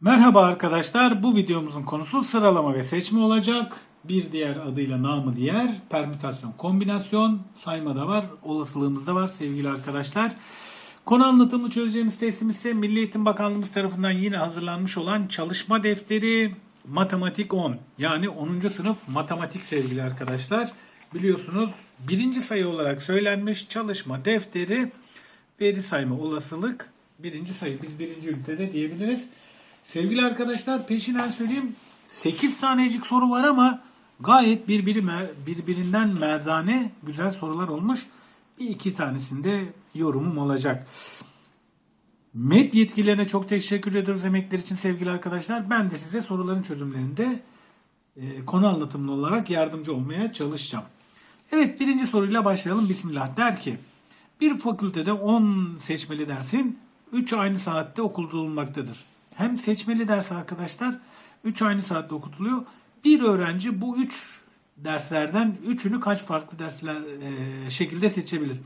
Merhaba arkadaşlar. Bu videomuzun konusu sıralama ve seçme olacak. Bir diğer adıyla namı diğer permütasyon, kombinasyon, sayma da var, olasılığımız da var sevgili arkadaşlar. Konu anlatımını çözeceğimiz testimiz ise Milli Eğitim Bakanlığımız tarafından yine hazırlanmış olan çalışma defteri Matematik 10. Yani 10. sınıf matematik sevgili arkadaşlar. Biliyorsunuz birinci sayı olarak söylenmiş çalışma defteri veri sayma olasılık birinci sayı. Biz birinci ünitede diyebiliriz. Sevgili arkadaşlar peşinden söyleyeyim 8 tanecik soru var ama gayet birbiri birbirinden merdane güzel sorular olmuş. Bir iki tanesinde yorumum olacak. MEP yetkililerine çok teşekkür ediyoruz emekler için sevgili arkadaşlar. Ben de size soruların çözümlerinde e, konu anlatımlı olarak yardımcı olmaya çalışacağım. Evet birinci soruyla başlayalım. Bismillah der ki bir fakültede 10 seçmeli dersin 3 aynı saatte okutulmaktadır. Hem seçmeli ders arkadaşlar 3 aynı saatte okutuluyor. Bir öğrenci bu 3 derslerden 3'ünü kaç farklı dersler e, şekilde seçebilir?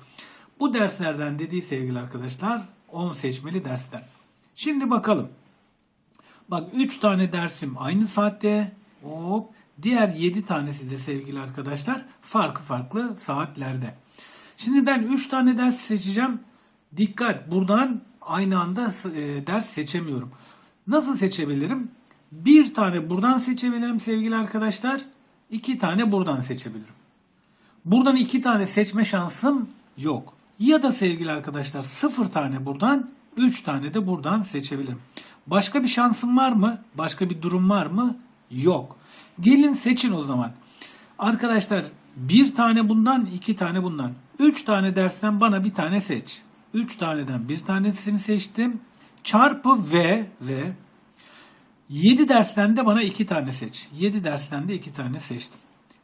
Bu derslerden dediği sevgili arkadaşlar 10 seçmeli dersten. Şimdi bakalım. Bak 3 tane dersim aynı saatte. Hop. Diğer 7 tanesi de sevgili arkadaşlar farklı farklı saatlerde. Şimdi ben 3 tane ders seçeceğim. Dikkat buradan aynı anda e, ders seçemiyorum. Nasıl seçebilirim? Bir tane buradan seçebilirim sevgili arkadaşlar. İki tane buradan seçebilirim. Buradan iki tane seçme şansım yok. Ya da sevgili arkadaşlar sıfır tane buradan, üç tane de buradan seçebilirim. Başka bir şansım var mı? Başka bir durum var mı? Yok. Gelin seçin o zaman. Arkadaşlar bir tane bundan, iki tane bundan. Üç tane dersten bana bir tane seç. Üç taneden bir tanesini seçtim. Çarpı V ve 7 dersten de bana 2 tane seç. 7 dersten de 2 tane seçtim.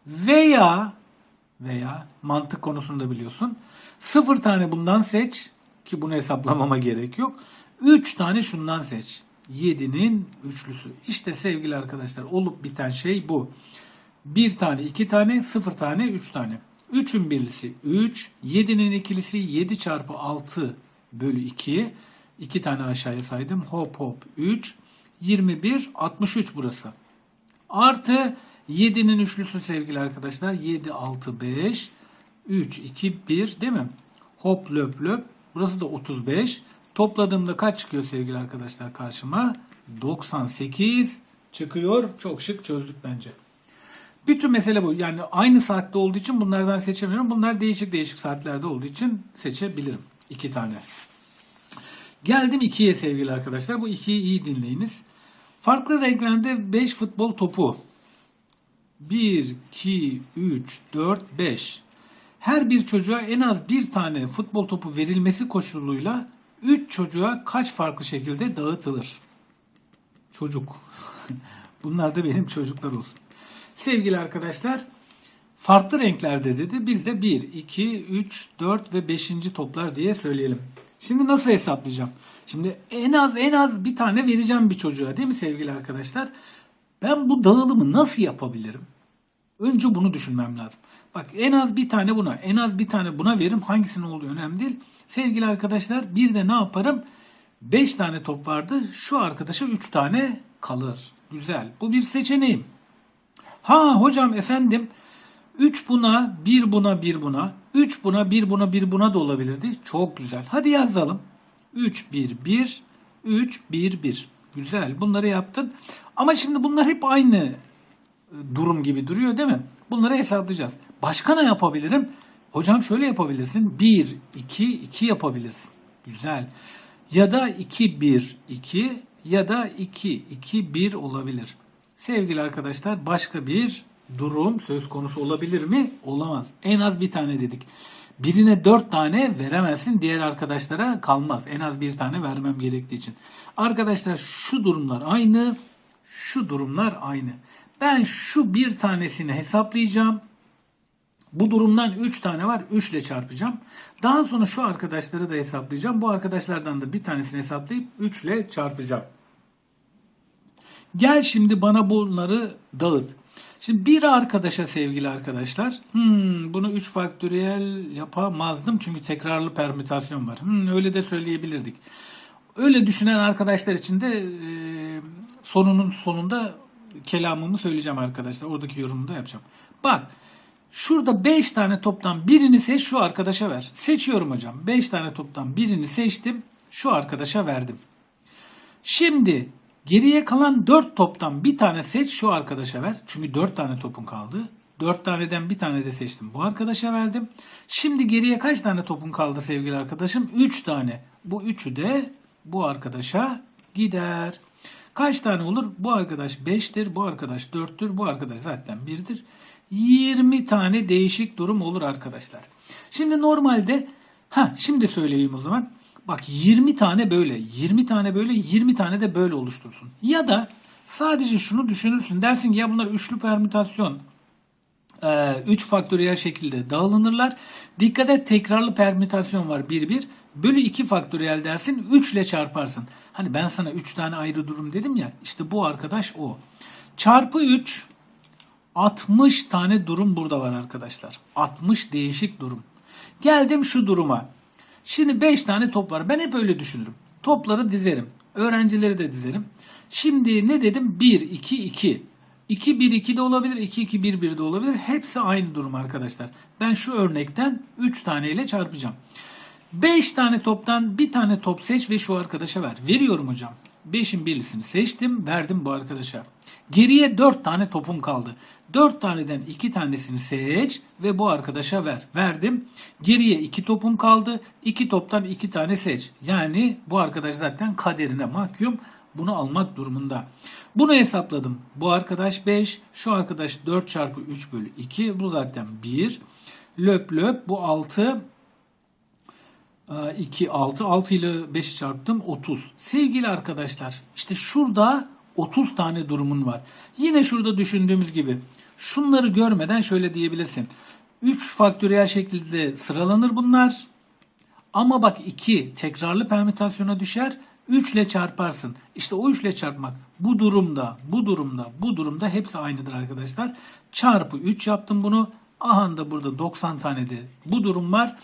Veya veya mantık konusunda biliyorsun. 0 tane bundan seç ki bunu hesaplamama gerek yok. 3 tane şundan seç. 7'nin üçlüsü. İşte sevgili arkadaşlar olup biten şey bu. 1 tane, 2 tane, 0 tane, 3 tane. 3'ün birlisi 3, 7'nin ikilisi 7 çarpı 6 bölü 2. 2 tane aşağıya saydım. Hop hop 3. 21, 63 burası. Artı 7'nin üçlüsü sevgili arkadaşlar. 7, 6, 5, 3, 2, 1 değil mi? Hop löp löp. Burası da 35. Topladığımda kaç çıkıyor sevgili arkadaşlar karşıma? 98 çıkıyor. Çok şık çözdük bence. Bütün mesele bu. Yani aynı saatte olduğu için bunlardan seçemiyorum. Bunlar değişik değişik saatlerde olduğu için seçebilirim. iki tane. Geldim 2'ye sevgili arkadaşlar. Bu 2'yi iyi dinleyiniz. Farklı renklerde 5 futbol topu. 1, 2, 3, 4, 5. Her bir çocuğa en az bir tane futbol topu verilmesi koşuluyla 3 çocuğa kaç farklı şekilde dağıtılır? Çocuk. Bunlar da benim çocuklar olsun. Sevgili arkadaşlar, farklı renklerde dedi. Biz de 1, 2, 3, 4 ve 5. toplar diye söyleyelim. Şimdi nasıl hesaplayacağım? Şimdi en az en az bir tane vereceğim bir çocuğa değil mi sevgili arkadaşlar? Ben bu dağılımı nasıl yapabilirim? Önce bunu düşünmem lazım. Bak en az bir tane buna, en az bir tane buna veririm. Hangisinin olduğu önemli değil. Sevgili arkadaşlar bir de ne yaparım? 5 tane top vardı. Şu arkadaşa 3 tane kalır. Güzel. Bu bir seçeneğim. Ha hocam efendim 3 buna, 1 buna, 1 buna, 3 buna, 1 buna, 1 buna da olabilirdi. Çok güzel. Hadi yazalım. 3, 1, 1, 3, 1, 1. Güzel. Bunları yaptın. Ama şimdi bunlar hep aynı e, durum gibi duruyor değil mi? Bunları hesaplayacağız. Başka ne yapabilirim? Hocam şöyle yapabilirsin. 1, 2, 2 yapabilirsin. Güzel. Ya da 2, 1, 2 ya da 2, 2, 1 olabilir. Sevgili arkadaşlar başka bir durum söz konusu olabilir mi? Olamaz. En az bir tane dedik. Birine dört tane veremezsin. Diğer arkadaşlara kalmaz. En az bir tane vermem gerektiği için. Arkadaşlar şu durumlar aynı. Şu durumlar aynı. Ben şu bir tanesini hesaplayacağım. Bu durumdan 3 tane var. 3 ile çarpacağım. Daha sonra şu arkadaşları da hesaplayacağım. Bu arkadaşlardan da bir tanesini hesaplayıp 3 ile çarpacağım. Gel şimdi bana bunları dağıt. Şimdi bir arkadaşa sevgili arkadaşlar, hmm, bunu 3 faktöriyel yapamazdım çünkü tekrarlı permütasyon var. Hmm, öyle de söyleyebilirdik. Öyle düşünen arkadaşlar için de e, Sonunun sonunda kelamımı söyleyeceğim arkadaşlar. Oradaki yorumumu da yapacağım. Bak şurada 5 tane toptan birini seç şu arkadaşa ver. Seçiyorum hocam. 5 tane toptan birini seçtim. Şu arkadaşa verdim. Şimdi geriye kalan 4 toptan bir tane seç şu arkadaşa ver. Çünkü 4 tane topun kaldı. 4 taneden bir tane de seçtim. Bu arkadaşa verdim. Şimdi geriye kaç tane topun kaldı sevgili arkadaşım? 3 tane. Bu 3'ü de bu arkadaşa gider. Kaç tane olur? Bu arkadaş 5'tir, bu arkadaş 4'tür, bu arkadaş zaten 1'dir. 20 tane değişik durum olur arkadaşlar. Şimdi normalde ha şimdi söyleyeyim o zaman. Bak 20 tane böyle, 20 tane böyle, 20 tane de böyle oluştursun. Ya da sadece şunu düşünürsün. Dersin ki ya bunlar üçlü permütasyon. 3 faktöriyel şekilde dağılınırlar. Dikkat et tekrarlı permütasyon var 1 1. Bölü 2 faktöriyel dersin 3 ile çarparsın. Hani ben sana 3 tane ayrı durum dedim ya. İşte bu arkadaş o. Çarpı 3 60 tane durum burada var arkadaşlar. 60 değişik durum. Geldim şu duruma. Şimdi 5 tane top var. Ben hep öyle düşünürüm. Topları dizerim. Öğrencileri de dizerim. Şimdi ne dedim? 1, 2, 2. 2, 1, 2 de olabilir. 2, 2, 1, 1 de olabilir. Hepsi aynı durum arkadaşlar. Ben şu örnekten 3 tane ile çarpacağım. 5 tane toptan bir tane top seç ve şu arkadaşa ver. Veriyorum hocam. 5'in birlisini seçtim, verdim bu arkadaşa. Geriye 4 tane topum kaldı. 4 taneden 2 tanesini seç ve bu arkadaşa ver. Verdim. Geriye 2 topum kaldı. 2 toptan 2 tane seç. Yani bu arkadaş zaten kaderine mahkum. Bunu almak durumunda. Bunu hesapladım. Bu arkadaş 5. Şu arkadaş 4 çarpı 3 bölü 2. Bu zaten 1. Löp löp bu 6. 2, 6. 6 ile 5'i çarptım 30. Sevgili arkadaşlar işte şurada 30 tane durumun var. Yine şurada düşündüğümüz gibi şunları görmeden şöyle diyebilirsin. 3 faktöriyel şekilde sıralanır bunlar. Ama bak 2 tekrarlı permütasyona düşer. 3 ile çarparsın. İşte o 3 ile çarpmak bu durumda, bu durumda, bu durumda hepsi aynıdır arkadaşlar. Çarpı 3 yaptım bunu. Aha da burada 90 tane de bu durum var.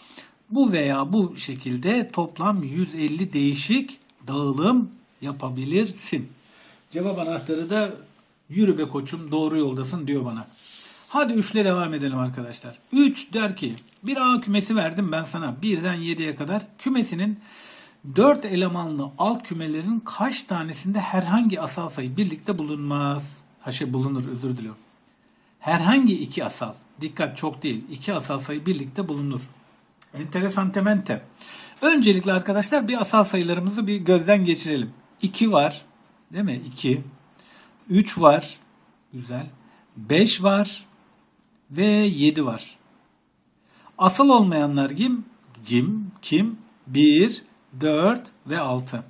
Bu veya bu şekilde toplam 150 değişik dağılım yapabilirsin. Cevap anahtarı da yürü be koçum doğru yoldasın diyor bana. Hadi 3 ile devam edelim arkadaşlar. 3 der ki bir A kümesi verdim ben sana 1'den 7'ye kadar. Kümesinin 4 elemanlı alt kümelerin kaç tanesinde herhangi asal sayı birlikte bulunmaz? Ha şey bulunur özür diliyorum. Herhangi iki asal. Dikkat çok değil. iki asal sayı birlikte bulunur. Enteresan temente. Öncelikle arkadaşlar bir asal sayılarımızı bir gözden geçirelim. 2 var. Değil mi? 2. 3 var. Güzel. 5 var. Ve 7 var. Asal olmayanlar kim? Kim? Kim? 1, 4 ve 6.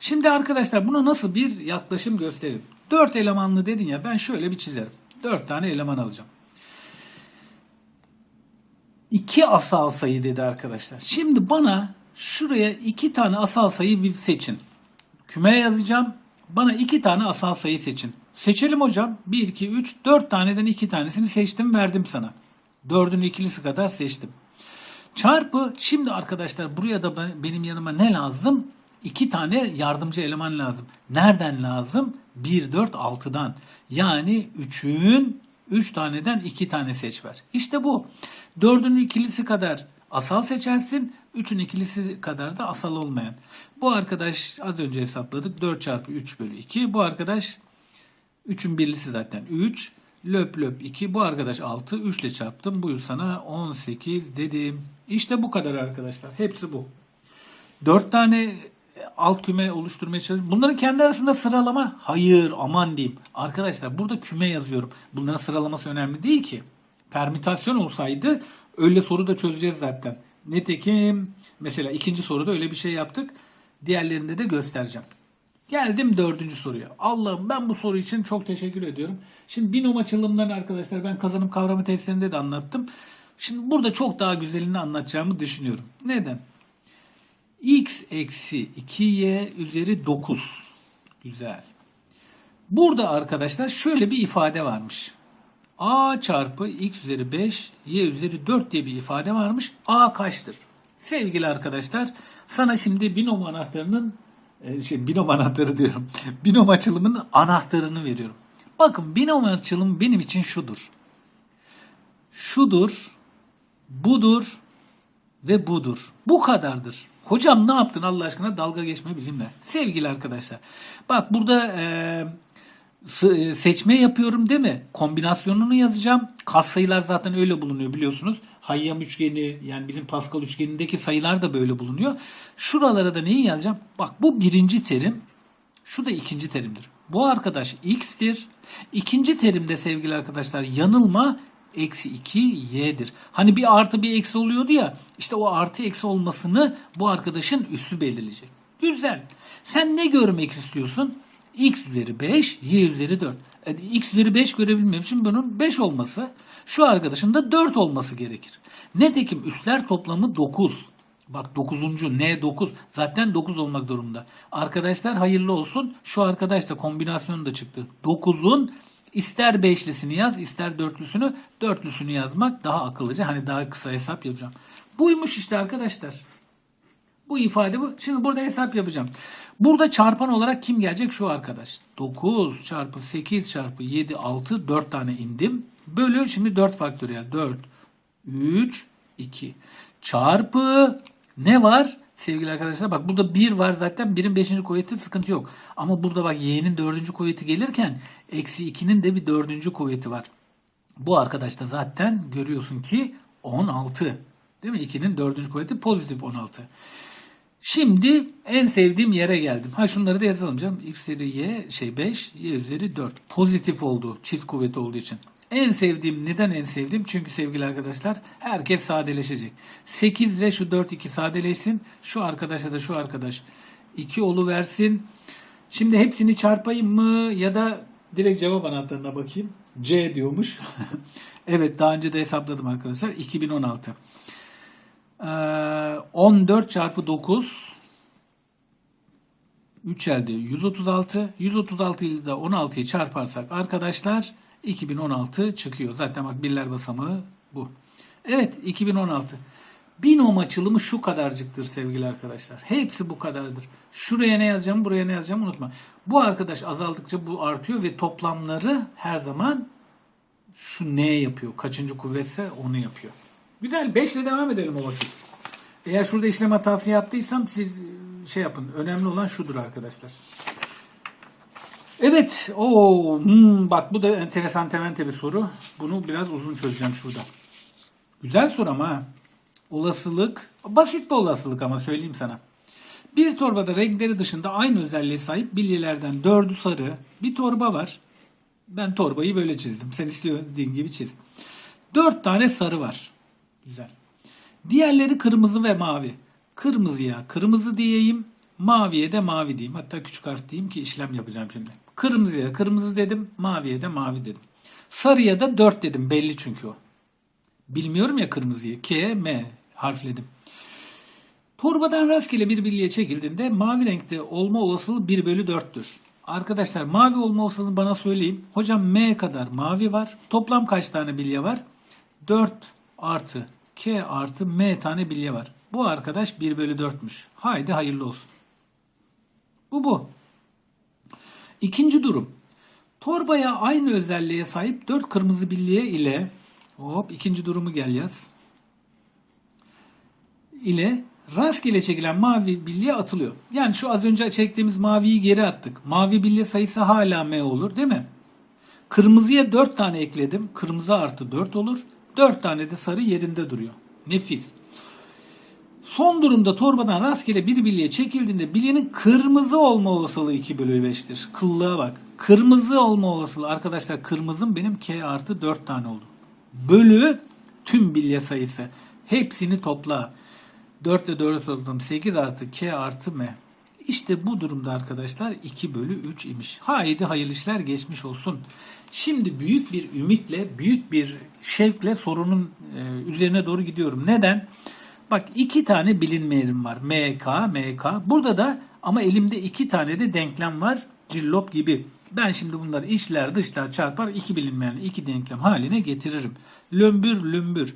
Şimdi arkadaşlar buna nasıl bir yaklaşım gösterelim? 4 elemanlı dedin ya ben şöyle bir çizerim. 4 tane eleman alacağım. 2 asal sayı dedi arkadaşlar. Şimdi bana şuraya 2 tane asal sayı bir seçin. Kümeye yazacağım. Bana 2 tane asal sayı seçin. Seçelim hocam. 1, 2, 3, 4 taneden 2 tanesini seçtim verdim sana. 4'ün ikilisi kadar seçtim. Çarpı şimdi arkadaşlar buraya da benim yanıma ne lazım? 2 tane yardımcı eleman lazım. Nereden lazım? 1, 4, 6'dan. Yani 3'ün 3 taneden 2 tane seç ver. İşte bu. 4'ün ikilisi kadar asal seçersin. 3'ün ikilisi kadar da asal olmayan. Bu arkadaş az önce hesapladık. 4 çarpı 3 bölü 2. Bu arkadaş 3'ün birlisi zaten 3. Löp löp 2. Bu arkadaş 6. 3 ile çarptım. Buyur sana 18 dedim. İşte bu kadar arkadaşlar. Hepsi bu. 4 tane alt küme oluşturmaya çalışıyorum. Bunların kendi arasında sıralama hayır aman diyeyim. Arkadaşlar burada küme yazıyorum. Bunların sıralaması önemli değil ki. Permütasyon olsaydı öyle soru da çözeceğiz zaten. Nitekim mesela ikinci soruda öyle bir şey yaptık. Diğerlerinde de göstereceğim. Geldim dördüncü soruya. Allah'ım ben bu soru için çok teşekkür ediyorum. Şimdi binom açılımlarını arkadaşlar ben kazanım kavramı testlerinde de anlattım. Şimdi burada çok daha güzelini anlatacağımı düşünüyorum. Neden? x eksi 2y üzeri 9. Güzel. Burada arkadaşlar şöyle bir ifade varmış. A çarpı x üzeri 5 y üzeri 4 diye bir ifade varmış. a kaçtır? Sevgili arkadaşlar sana şimdi binom anahtarının e, şey, binom anahtarı diyorum. Binom açılımının anahtarını veriyorum. Bakın binom açılım benim için şudur. Şudur, budur ve budur. Bu kadardır. Hocam ne yaptın Allah aşkına dalga geçme bizimle. Sevgili arkadaşlar. Bak burada e, seçme yapıyorum değil mi? Kombinasyonunu yazacağım. Kas sayılar zaten öyle bulunuyor biliyorsunuz. Hayyam üçgeni yani bizim Pascal üçgenindeki sayılar da böyle bulunuyor. Şuralara da neyi yazacağım? Bak bu birinci terim. Şu da ikinci terimdir. Bu arkadaş x'tir. İkinci terimde sevgili arkadaşlar yanılma eksi 2 y'dir. Hani bir artı bir eksi oluyordu ya işte o artı eksi olmasını bu arkadaşın üssü belirleyecek. Güzel. Sen ne görmek istiyorsun? X üzeri 5, y üzeri 4. E, x üzeri 5 görebilmem için bunun 5 olması, şu arkadaşın da 4 olması gerekir. Netekim üsler toplamı 9. Bak 9. N 9. Zaten 9 olmak durumunda. Arkadaşlar hayırlı olsun. Şu arkadaş da kombinasyonu da çıktı. 9'un ister beşlisini yaz ister dörtlüsünü. Dörtlüsünü yazmak daha akıllıca. Hani daha kısa hesap yapacağım. Buymuş işte arkadaşlar. Bu ifade bu. Şimdi burada hesap yapacağım. Burada çarpan olarak kim gelecek? Şu arkadaş. 9 çarpı 8 çarpı 7 6 4 tane indim. Bölü şimdi 4 faktöriyel. 4 3 2 çarpı ne var? Sevgili arkadaşlar bak burada 1 var zaten 1'in 5. kuvveti sıkıntı yok. Ama burada bak y'nin 4. kuvveti gelirken eksi 2'nin de bir 4. kuvveti var. Bu arkadaş da zaten görüyorsun ki 16. Değil mi? 2'nin 4. kuvveti pozitif 16. Şimdi en sevdiğim yere geldim. Ha şunları da yazalım canım. X üzeri y şey 5, y üzeri 4. Pozitif oldu. Çift kuvveti olduğu için. En sevdiğim neden en sevdiğim? Çünkü sevgili arkadaşlar herkes sadeleşecek. 8 ile şu 4 2 sadeleşsin. Şu arkadaşa da şu arkadaş 2 olu versin. Şimdi hepsini çarpayım mı ya da direkt cevap anahtarına bakayım. C diyormuş. evet daha önce de hesapladım arkadaşlar. 2016. Ee, 14 çarpı 9 3 elde 136. 136 ile de 16'yı çarparsak arkadaşlar 2016 çıkıyor. Zaten bak birler basamağı bu. Evet 2016. Binom açılımı şu kadarcıktır sevgili arkadaşlar. Hepsi bu kadardır. Şuraya ne yazacağım, buraya ne yazacağım unutma. Bu arkadaş azaldıkça bu artıyor ve toplamları her zaman şu ne yapıyor? Kaçıncı kuvvetse onu yapıyor. Güzel. 5 ile devam edelim o vakit. Eğer şurada işlem hatası yaptıysam siz e, şey yapın. Önemli olan şudur arkadaşlar. Evet. Oo, hmm, bak bu da enteresan temente bir soru. Bunu biraz uzun çözeceğim şurada. Güzel soru ama. Olasılık. Basit bir olasılık ama söyleyeyim sana. Bir torbada renkleri dışında aynı özelliğe sahip bilyelerden dördü sarı. Bir torba var. Ben torbayı böyle çizdim. Sen istediğin gibi çiz. Dört tane sarı var. Güzel. Diğerleri kırmızı ve mavi. Kırmızıya kırmızı diyeyim. Maviye de mavi diyeyim. Hatta küçük harf diyeyim ki işlem yapacağım şimdi. Kırmızıya kırmızı dedim. Maviye de mavi dedim. Sarıya da 4 dedim. Belli çünkü o. Bilmiyorum ya kırmızıyı. K, M harfledim. Torbadan rastgele bir bilye çekildiğinde mavi renkte olma olasılığı 1 bölü 4'tür. Arkadaşlar mavi olma olasılığını bana söyleyin. Hocam M kadar mavi var. Toplam kaç tane bilye var? 4 artı K artı M tane bilye var. Bu arkadaş 1 bölü 4'müş. Haydi hayırlı olsun. Bu bu. İkinci durum. Torbaya aynı özelliğe sahip 4 kırmızı bilye ile hop ikinci durumu gel yaz. ile rastgele çekilen mavi bilye atılıyor. Yani şu az önce çektiğimiz maviyi geri attık. Mavi bilye sayısı hala M olur değil mi? Kırmızıya 4 tane ekledim. Kırmızı artı 4 olur. 4 tane de sarı yerinde duruyor. Nefis. Son durumda torbadan rastgele bir bilye çekildiğinde bilyenin kırmızı olma olasılığı 2 bölü 5'tir. Kıllığa bak. Kırmızı olma olasılığı arkadaşlar kırmızım benim K artı 4 tane oldu. Bölü tüm bilye sayısı. Hepsini topla. 4 ile 4'ü topladım. 8 artı K artı M. İşte bu durumda arkadaşlar 2 bölü 3 imiş. Haydi hayırlı işler geçmiş olsun. Şimdi büyük bir ümitle, büyük bir şevkle sorunun e, üzerine doğru gidiyorum. Neden? Bak iki tane bilinmeyenim var. MK, MK. Burada da ama elimde iki tane de denklem var. Cillop gibi. Ben şimdi bunları içler dışlar çarpar iki bilinmeyen iki denklem haline getiririm. Lömbür lümbür.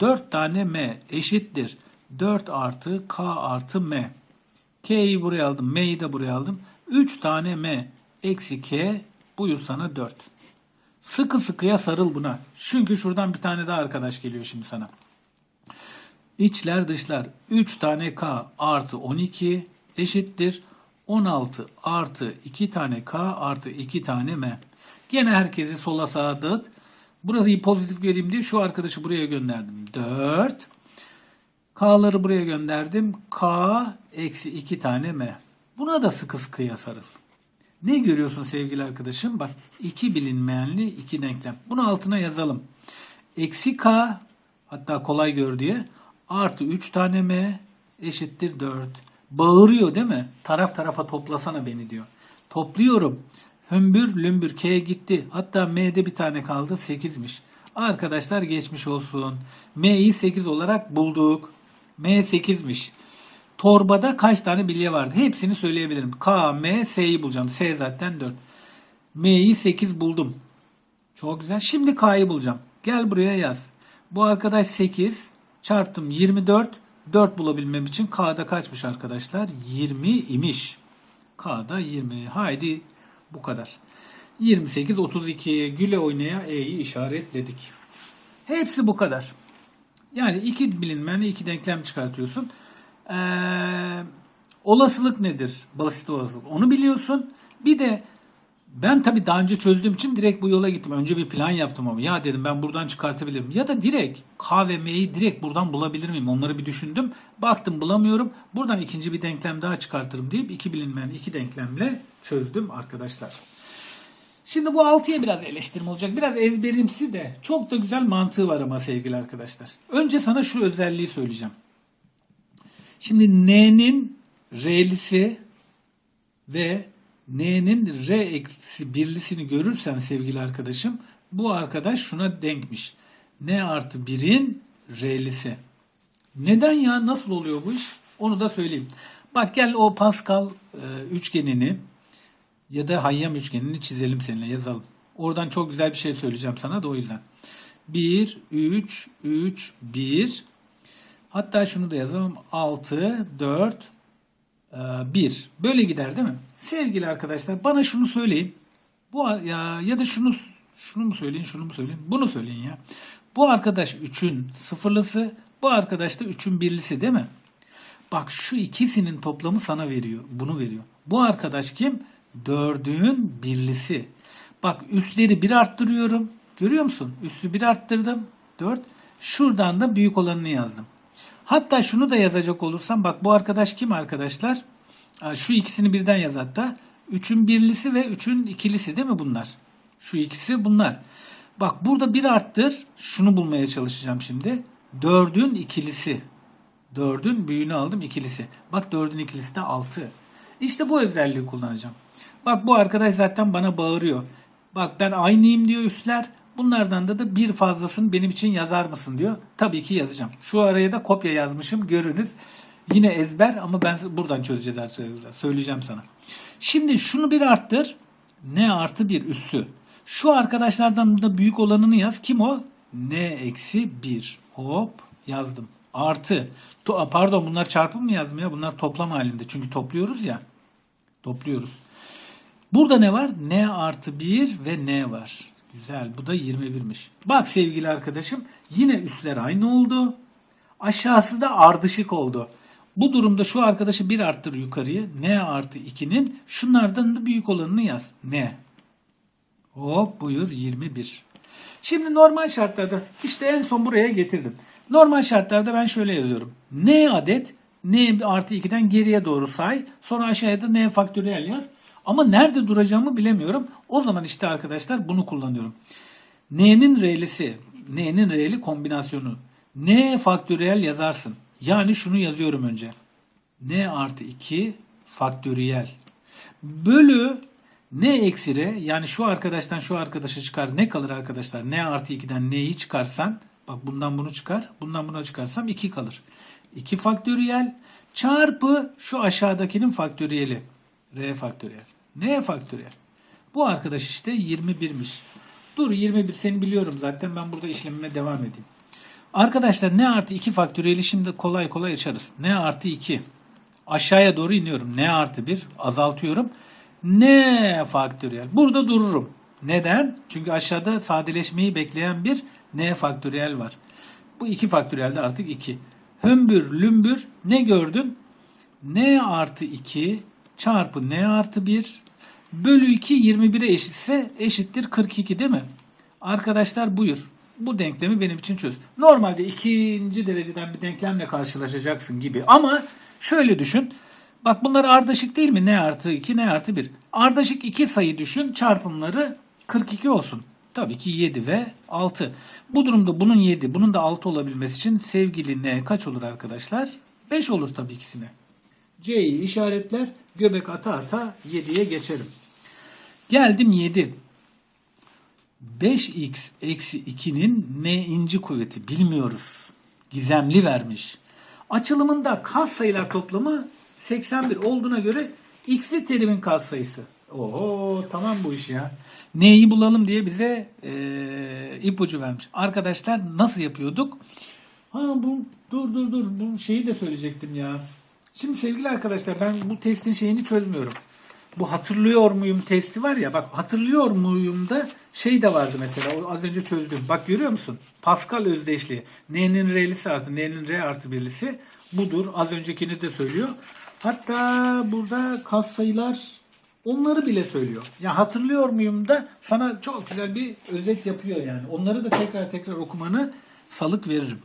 4 tane M eşittir. 4 artı K artı M. K'yi buraya aldım. M'yi de buraya aldım. 3 tane M eksi K buyur sana 4. Sıkı sıkıya sarıl buna. Çünkü şuradan bir tane daha arkadaş geliyor şimdi sana. İçler dışlar 3 tane K artı 12 eşittir 16 artı 2 tane K artı 2 tane M. Gene herkesi sola sağa dağıt. Burayı pozitif göreyim diye şu arkadaşı buraya gönderdim. 4. K'ları buraya gönderdim. K eksi 2 tane M. Buna da sıkı sıkıya sarıl. Ne görüyorsun sevgili arkadaşım? Bak iki bilinmeyenli iki denklem. Bunu altına yazalım. Eksi K hatta kolay gör diye artı 3 tane M eşittir 4. Bağırıyor değil mi? Taraf tarafa toplasana beni diyor. Topluyorum. Hömbür lümbür K gitti. Hatta M'de bir tane kaldı 8'miş. Arkadaşlar geçmiş olsun. M'yi 8 olarak bulduk. M 8'miş. Torbada kaç tane bilye vardı? Hepsini söyleyebilirim. K, M, S'yi bulacağım. S zaten 4. M'yi 8 buldum. Çok güzel. Şimdi K'yı bulacağım. Gel buraya yaz. Bu arkadaş 8 çarptım 24. 4 bulabilmem için K'da kaçmış arkadaşlar? 20 imiş. K'da 20. Haydi bu kadar. 28, 32. Güle oynaya E'yi işaretledik. Hepsi bu kadar. Yani iki bilinmeyenle iki denklem çıkartıyorsun. Ee, olasılık nedir? Basit olasılık. Onu biliyorsun. Bir de ben tabii daha önce çözdüğüm için direkt bu yola gittim. Önce bir plan yaptım ama ya dedim ben buradan çıkartabilirim. Ya da direkt K ve M'yi direkt buradan bulabilir miyim? Onları bir düşündüm. Baktım bulamıyorum. Buradan ikinci bir denklem daha çıkartırım deyip iki bilinmeyen iki denklemle çözdüm arkadaşlar. Şimdi bu 6'ya biraz eleştirim olacak. Biraz ezberimsi de çok da güzel mantığı var ama sevgili arkadaşlar. Önce sana şu özelliği söyleyeceğim. Şimdi n'nin r'lisi ve n'nin r eksi birlisini görürsen sevgili arkadaşım bu arkadaş şuna denkmiş. n artı 1'in r'lisi. Neden ya? Nasıl oluyor bu iş? Onu da söyleyeyim. Bak gel o Pascal e, üçgenini ya da Hayyam üçgenini çizelim seninle yazalım. Oradan çok güzel bir şey söyleyeceğim sana da o yüzden. 1, 3, 3, 1. Hatta şunu da yazalım. 6, 4, 1. Böyle gider değil mi? Sevgili arkadaşlar bana şunu söyleyin. Bu ya ya da şunu şunu mu söyleyin, şunu mu söyleyin? Bunu söyleyin ya. Bu arkadaş 3'ün sıfırlısı, bu arkadaş da 3'ün birlisi değil mi? Bak şu ikisinin toplamı sana veriyor. Bunu veriyor. Bu arkadaş kim? Dördün birlisi. Bak üstleri bir arttırıyorum. Görüyor musun? Üssü bir arttırdım. 4. Şuradan da büyük olanını yazdım. Hatta şunu da yazacak olursam bak bu arkadaş kim arkadaşlar? Şu ikisini birden yaz hatta. 3'ün birlisi ve 3'ün ikilisi değil mi bunlar? Şu ikisi bunlar. Bak burada bir arttır. Şunu bulmaya çalışacağım şimdi. 4'ün ikilisi. 4'ün büyüğünü aldım ikilisi. Bak 4'ün ikilisi de 6. İşte bu özelliği kullanacağım. Bak bu arkadaş zaten bana bağırıyor. Bak ben aynıyım diyor üstler. Bunlardan da da bir fazlasını benim için yazar mısın diyor. Tabii ki yazacağım. Şu araya da kopya yazmışım görünüz. Yine ezber ama ben buradan çözeceğiz arkadaşlar. Söyleyeceğim sana. Şimdi şunu bir arttır. N artı bir üssü. Şu arkadaşlardan da büyük olanını yaz. Kim o? N eksi 1. Hop yazdım. Artı. To- Pardon bunlar çarpım mı yazdım ya? Bunlar toplam halinde. Çünkü topluyoruz ya. Topluyoruz. Burada ne var? N artı 1 ve N var. Güzel. Bu da 21'miş. Bak sevgili arkadaşım yine üstler aynı oldu. Aşağısı da ardışık oldu. Bu durumda şu arkadaşı bir arttır yukarıya. N artı 2'nin şunlardan da büyük olanını yaz. N. Hop buyur 21. Şimdi normal şartlarda işte en son buraya getirdim. Normal şartlarda ben şöyle yazıyorum. N adet N artı 2'den geriye doğru say. Sonra aşağıya da N faktöriyel yaz. Ama nerede duracağımı bilemiyorum. O zaman işte arkadaşlar bunu kullanıyorum. N'nin R'lisi, N'nin R'li kombinasyonu. N faktöriyel yazarsın. Yani şunu yazıyorum önce. N artı 2 faktöriyel. Bölü N eksi R yani şu arkadaştan şu arkadaşı çıkar. Ne kalır arkadaşlar? N artı 2'den N'yi çıkarsan bak bundan bunu çıkar. Bundan buna çıkarsam 2 kalır. 2 faktöriyel çarpı şu aşağıdakinin faktöriyeli. R faktöriyel. N faktöriyel. Bu arkadaş işte 21'miş. Dur 21 seni biliyorum zaten ben burada işlemime devam edeyim. Arkadaşlar n artı 2 faktöriyeli şimdi kolay kolay açarız. n artı 2 Aşağıya doğru iniyorum. N artı 1 azaltıyorum. N faktöriyel. Burada dururum. Neden? Çünkü aşağıda sadeleşmeyi bekleyen bir N faktöriyel var. Bu iki faktöriyel de artık 2. Hümbür lümbür ne gördüm? N artı 2 çarpı N artı 1 bölü 2 21'e eşitse eşittir 42 değil mi? Arkadaşlar buyur. Bu denklemi benim için çöz. Normalde ikinci dereceden bir denklemle karşılaşacaksın gibi. Ama şöyle düşün. Bak bunlar ardışık değil mi? N artı 2, N artı 1. Ardışık iki sayı düşün. Çarpımları 42 olsun. Tabii ki 7 ve 6. Bu durumda bunun 7, bunun da 6 olabilmesi için sevgili N kaç olur arkadaşlar? 5 olur tabii ikisine. C'yi işaretler. Göbek ata ata 7'ye geçerim. Geldim 7. 5x eksi 2'nin n'inci kuvveti bilmiyoruz. Gizemli vermiş. Açılımında katsayılar toplamı 81 olduğuna göre x'li terimin katsayısı. Oo tamam bu iş ya. N'yi bulalım diye bize eee, ipucu vermiş. Arkadaşlar nasıl yapıyorduk? Ha bu dur dur dur bu şeyi de söyleyecektim ya. Şimdi sevgili arkadaşlar ben bu testin şeyini çözmüyorum. Bu hatırlıyor muyum testi var ya bak hatırlıyor muyum da şey de vardı mesela az önce çözdüm. Bak görüyor musun? Pascal özdeşliği. N'nin R'lisi artı N'nin R artı birlisi budur. Az öncekini de söylüyor. Hatta burada katsayılar onları bile söylüyor. Ya hatırlıyor muyum da sana çok güzel bir özet yapıyor yani. Onları da tekrar tekrar okumanı salık veririm.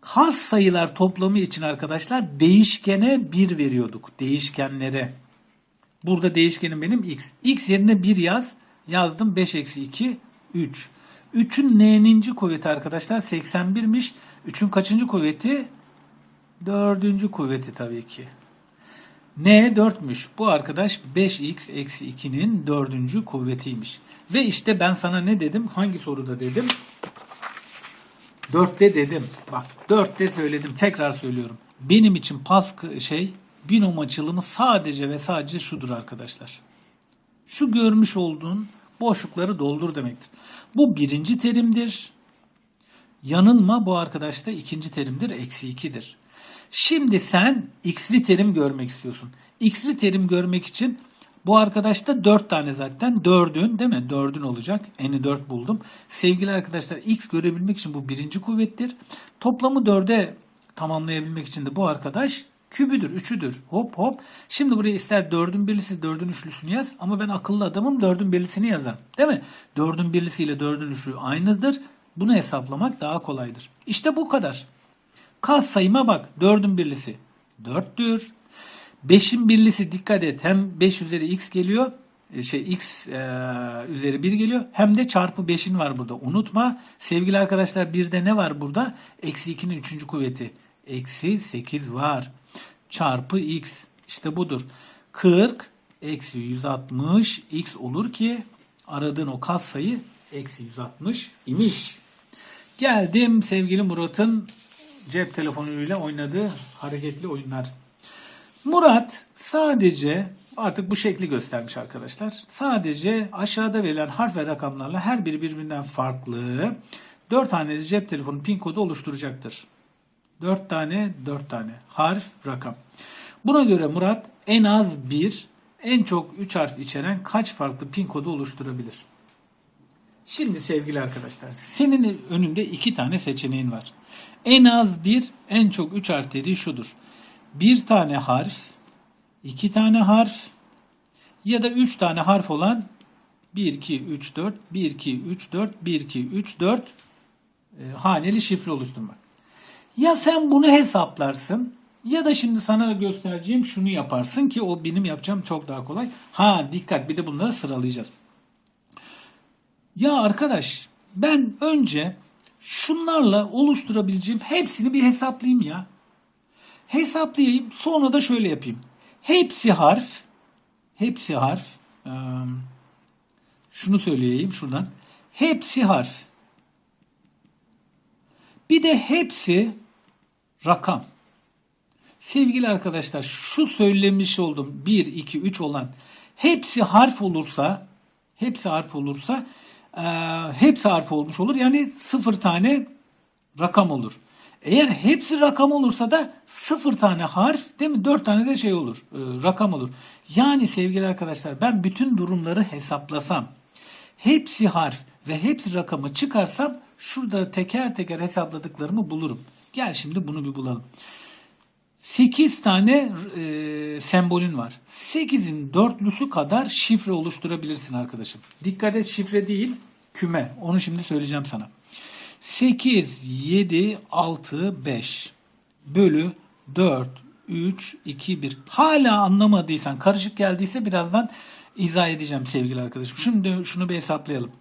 Has sayılar toplamı için arkadaşlar değişkene 1 veriyorduk. Değişkenlere. Burada değişkenim benim x. x yerine 1 yaz. Yazdım 5 eksi 2 3. 3'ün n'ninci kuvveti arkadaşlar 81'miş. 3'ün kaçıncı kuvveti? Dördüncü kuvveti tabii ki. N 4'müş. Bu arkadaş 5x eksi 2'nin dördüncü kuvvetiymiş. Ve işte ben sana ne dedim? Hangi soruda dedim? 4'te dedim. Bak 4'te söyledim. Tekrar söylüyorum. Benim için Pascal şey binom açılımı sadece ve sadece şudur arkadaşlar. Şu görmüş olduğun boşlukları doldur demektir. Bu birinci terimdir. Yanılma bu arkadaş da ikinci terimdir. Eksi 2'dir. Şimdi sen x'li terim görmek istiyorsun. X'li terim görmek için bu arkadaşta 4 tane zaten. 4'ün değil mi? 4'ün olacak. N'i 4 buldum. Sevgili arkadaşlar x görebilmek için bu birinci kuvvettir. Toplamı 4'e tamamlayabilmek için de bu arkadaş kübüdür, üçüdür. Hop hop. Şimdi buraya ister 4'ün birlisi 4'ün üçlüsünü yaz ama ben akıllı adamım 4'ün birlisini yazarım. Değil mi? 4'ün birlisi ile 4'ün üçlü aynıdır. Bunu hesaplamak daha kolaydır. İşte bu kadar. Kas sayıma bak. 4'ün birlisi 4'tür. 5'in birlisi dikkat et. Hem 5 üzeri x geliyor. e, Şey x e, üzeri 1 geliyor. Hem de çarpı 5'in var burada. Unutma. Sevgili arkadaşlar bir de ne var burada? Eksi 2'nin 3. kuvveti. Eksi 8 var. Çarpı x. İşte budur. 40 eksi 160 x olur ki aradığın o kas sayı eksi 160 imiş. Geldim sevgili Murat'ın cep telefonuyla oynadığı hareketli oyunlar. Murat sadece artık bu şekli göstermiş arkadaşlar. Sadece aşağıda verilen harf ve rakamlarla her biri birbirinden farklı 4 tane cep telefonu pin kodu oluşturacaktır. 4 tane 4 tane harf rakam. Buna göre Murat en az 1 en çok 3 harf içeren kaç farklı pin kodu oluşturabilir? Şimdi sevgili arkadaşlar senin önünde iki tane seçeneğin var. En az bir, en çok üç dediği şudur. Bir tane harf, iki tane harf ya da üç tane harf olan 1, 2, 3, 4, 1, 2, 3, 4, 1, 2, 3, 4 e, haneli şifre oluşturmak. Ya sen bunu hesaplarsın ya da şimdi sana göstereceğim şunu yaparsın ki o benim yapacağım çok daha kolay. Ha dikkat bir de bunları sıralayacağız. Ya arkadaş ben önce şunlarla oluşturabileceğim hepsini bir hesaplayayım ya. Hesaplayayım sonra da şöyle yapayım. Hepsi harf. Hepsi harf. Şunu söyleyeyim şuradan. Hepsi harf. Bir de hepsi rakam. Sevgili arkadaşlar şu söylemiş olduğum 1, 2, 3 olan hepsi harf olursa hepsi harf olursa e, hepsi harf olmuş olur. Yani sıfır tane rakam olur. Eğer hepsi rakam olursa da sıfır tane harf değil mi? Dört tane de şey olur. e, rakam olur. Yani sevgili arkadaşlar ben bütün durumları hesaplasam hepsi harf ve hepsi rakamı çıkarsam şurada teker teker hesapladıklarımı bulurum. Gel şimdi bunu bir bulalım. 8 tane e, sembolün var. 8'in dörtlüsü kadar şifre oluşturabilirsin arkadaşım. Dikkat et şifre değil küme. Onu şimdi söyleyeceğim sana. 8, 7, 6, 5 bölü 4, 3, 2, 1. Hala anlamadıysan, karışık geldiyse birazdan izah edeceğim sevgili arkadaşım. Şimdi şunu bir hesaplayalım.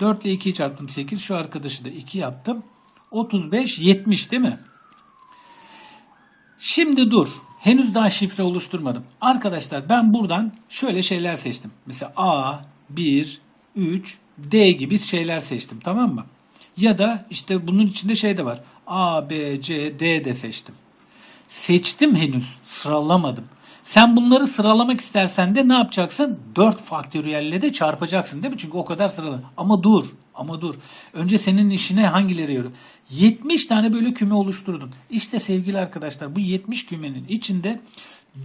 4 ile 2'yi çarptım 8. Şu arkadaşı da 2 yaptım. 35, 70 değil mi? Şimdi dur. Henüz daha şifre oluşturmadım. Arkadaşlar ben buradan şöyle şeyler seçtim. Mesela A, 1, 3, D gibi şeyler seçtim. Tamam mı? Ya da işte bunun içinde şey de var. A, B, C, D de seçtim. Seçtim henüz. Sıralamadım. Sen bunları sıralamak istersen de ne yapacaksın? 4 faktöriyelle de çarpacaksın değil mi? Çünkü o kadar sırala. Ama dur. Ama dur. Önce senin işine hangileri yarıyor? 70 tane böyle küme oluşturdun. İşte sevgili arkadaşlar bu 70 kümenin içinde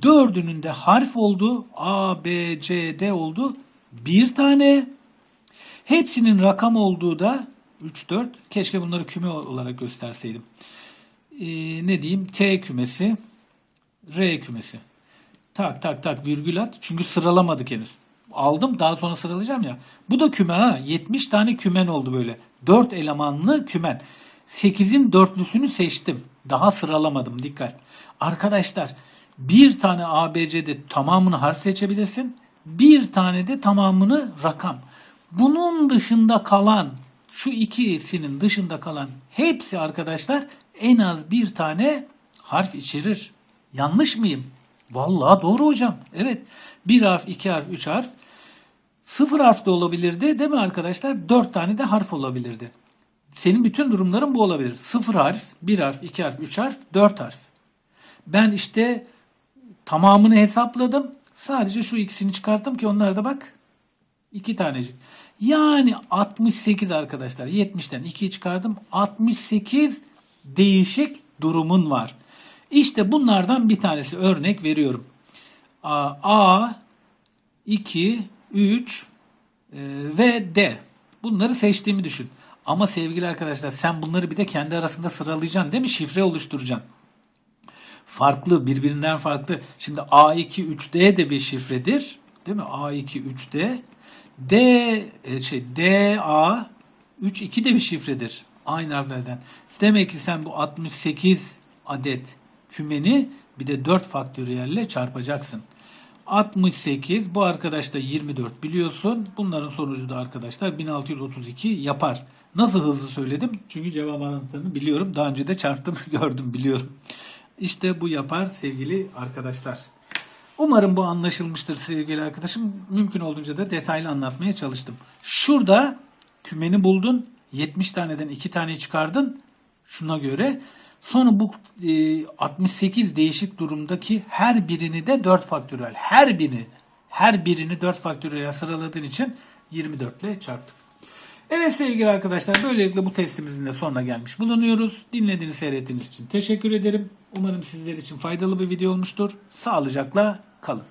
dördünün de harf oldu. A, B, C, D oldu. Bir tane. Hepsinin rakam olduğu da 3, 4. Keşke bunları küme olarak gösterseydim. Ee, ne diyeyim? T kümesi, R kümesi. Tak tak tak virgül at. Çünkü sıralamadık henüz. Aldım daha sonra sıralayacağım ya. Bu da küme ha. 70 tane kümen oldu böyle. 4 elemanlı kümen. 8'in dörtlüsünü seçtim. Daha sıralamadım dikkat. Arkadaşlar bir tane ABC'de tamamını harf seçebilirsin. Bir tane de tamamını rakam. Bunun dışında kalan şu ikisinin dışında kalan hepsi arkadaşlar en az bir tane harf içerir. Yanlış mıyım? Vallahi doğru hocam. Evet. Bir harf, iki harf, üç harf. Sıfır harf de olabilirdi değil mi arkadaşlar? Dört tane de harf olabilirdi. Senin bütün durumların bu olabilir. Sıfır harf, bir harf, iki harf, üç harf, dört harf. Ben işte tamamını hesapladım. Sadece şu ikisini çıkarttım ki onlar da bak iki tanecik. Yani 68 arkadaşlar. 70'ten 2'yi çıkardım. 68 değişik durumun var. İşte bunlardan bir tanesi örnek veriyorum. A, A 2, 3 e, ve D. Bunları seçtiğimi düşün. Ama sevgili arkadaşlar sen bunları bir de kendi arasında sıralayacaksın değil mi? Şifre oluşturacaksın. Farklı, birbirinden farklı. Şimdi A2, 3D de bir şifredir. Değil mi? A2, 3D. D, e, şey, DA, 3, 2 de bir şifredir. Aynı harflerden. Demek ki sen bu 68 adet kümeni bir de 4 faktöriyelle çarpacaksın. 68 bu arkadaş da 24 biliyorsun. Bunların sonucu da arkadaşlar 1632 yapar. Nasıl hızlı söyledim? Çünkü cevap anahtarını biliyorum. Daha önce de çarptım gördüm biliyorum. İşte bu yapar sevgili arkadaşlar. Umarım bu anlaşılmıştır sevgili arkadaşım. Mümkün olduğunca da detaylı anlatmaya çalıştım. Şurada kümeni buldun. 70 taneden 2 tane çıkardın. Şuna göre. Sonra bu e, 68 değişik durumdaki her birini de 4 faktöriyel. Her birini, her birini 4 faktöriyel sıraladığın için 24 ile çarptık. Evet sevgili arkadaşlar böylelikle bu testimizin de sonuna gelmiş bulunuyoruz. Dinlediğiniz seyrettiğiniz için teşekkür ederim. Umarım sizler için faydalı bir video olmuştur. Sağlıcakla kalın.